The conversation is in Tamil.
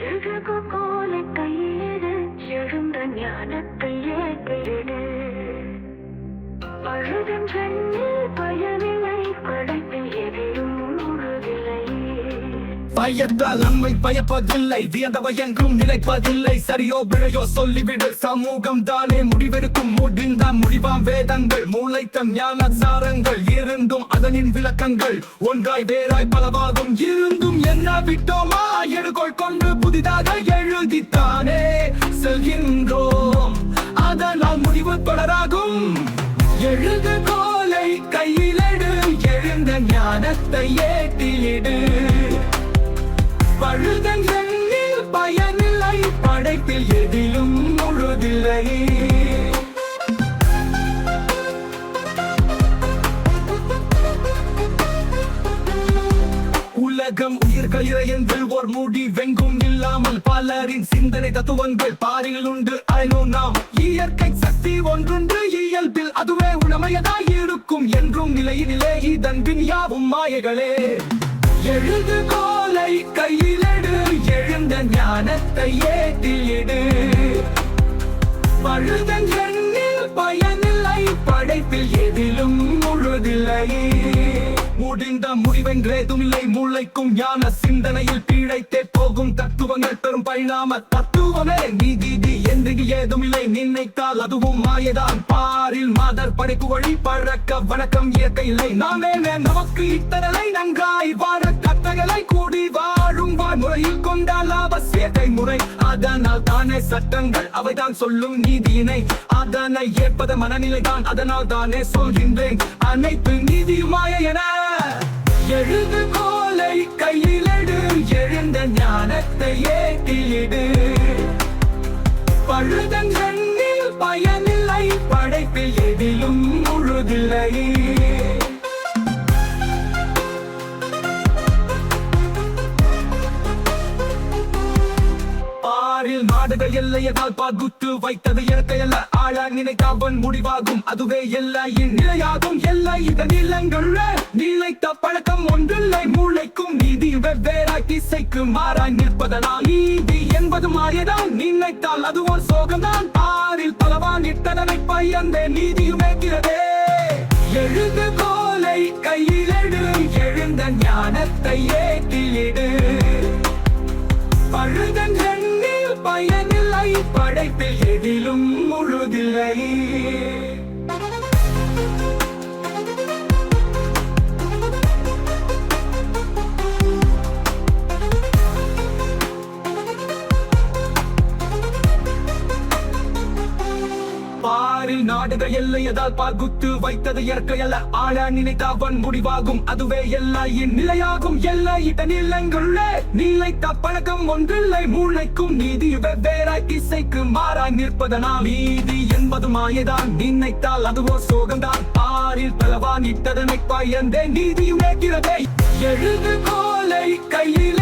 எழுதுகோலை கையிடு எழுந்த ஞானத்தை ஏற்றிடு. அழுதும் பயத்தால் நம்மை பயப்பதில்லை. வியந்தவை எங்கும் நினைப்பதில்லை சரியோ பிழையோ சொல்லிவிடு. சமூகம் தானே முடிவெடுக்கும். முடிந்தான் முடிவாம் வேதங்கள் மூளைத்த ஞான சாரங்கள் இருந்தும் அதனின் விளக்கங்கள். ஒன்றாய் வேறாய் பலவாகும். இருந்தும் என்ன விட்டோமா? எடுகோள் கொண்டு புதிதாக எழுதித்தானே செல்கின்றோம். அதனால் முடிவு தொடராகும். எழுது கோலை கையிலெடு. எழுந்த ஞானத்தை ஏற்றிடு படைப்பில் எதிலும் முழுதில்லை. உலகம் உயிர்கள் இறையன்று ஓர் மூடி வெங்கும் இல்லாமல் பலரின் சிந்தனை தத்துவங்கள் பாறையில் உண்டு. அயனோ நாம் இயற்கை சக்தி ஒன்றுண்டு இயல்பில் அதுவே உடமையதாய் இருக்கும் என்றும் நிலையினிலே இதன் பின் யாவும் மாயைகளே. எழுதுகோ கோலை கையிலெடு எழுந்த ஞானத்தை ஏற்றிடு. பழுதங்கண்ணில் பயனில்லை படைப்பில் எதிலும் முழுதில்லை. முடிந்த முடிவென்றேதும் இல்லை மூளைக்கும் ஞான சிந்தனையில் பீழைத்தே போகும் தத்துவங்கள் பெரும் பரிணாம தத்துவமே. நீதி என்று ஏதும் இல்லை நினைத்தால் அதுவும் மாயதான். பாரில் மாதர் படைப்பு வழி பழக்க வணக்கம் இயற்கை இல்லை நாமே நமக்கு இத்தனை நன்றாய் வாழ அதனால் தானே சட்டங்கள் அவைதான் சொல்லும் நீதியினை. அதனை ஏற்பத மனநிலை தான் அதனால் தானே சொல்கின்றேன். அனைத்து நீதியுமாய என எழுது கோலை கையிலெடு எழுந்த ஞானத்தை ஏற்றிடு. பாரில் நாடுகள் எல்லையதால் பாகுத்து வைத்தது இயற்கையல்ல. ஆழ நினைத்தவன் முடிவாகும் அதுவே எல்லையின் நிலையாகும் எல்லை இதன் நிலங்கள் நிலைத்த பழக்கம் ஒன்றில்லை. மூளைக்கும் நீதி வெவ்வேறாய் திசைக்கு மாறாய் நிற்பதனால் நீதி என்பது மாறியதான் நினைத்தால் அது ஒரு சோகம்தான். ஆறில் பலவான் இட்டதனை பயந்தே நீதியும் ஏற்கிறதே. எழுது கோலை கையிலெடு எழுந்த ஞானத்தையே எதிலும் முழுதில்லை. பாரில் நாடுகள் எல்லையதால் பாகுத்து வைத்தது இயற்கை அல்ல ஆழ நினைத்தவன் முடிவாகும் அதுவே எல்லையின் நிலையாகும். எல்லை இட நிலங்களுள்ளே நிலைத்த பழக்கம் ஒன்றில்லை. மூளைக்கும் நீதி வெவ்வேறாய் இசைக்கு மாறாய் நிற்பதனால் நீதி என்பது மாயதான் நினைத்தால் அதுவோ சோகம்தான். ஆறில் பலவான் இட்டதனை பயந்தே நீதியும் எழுது கோலை கையில்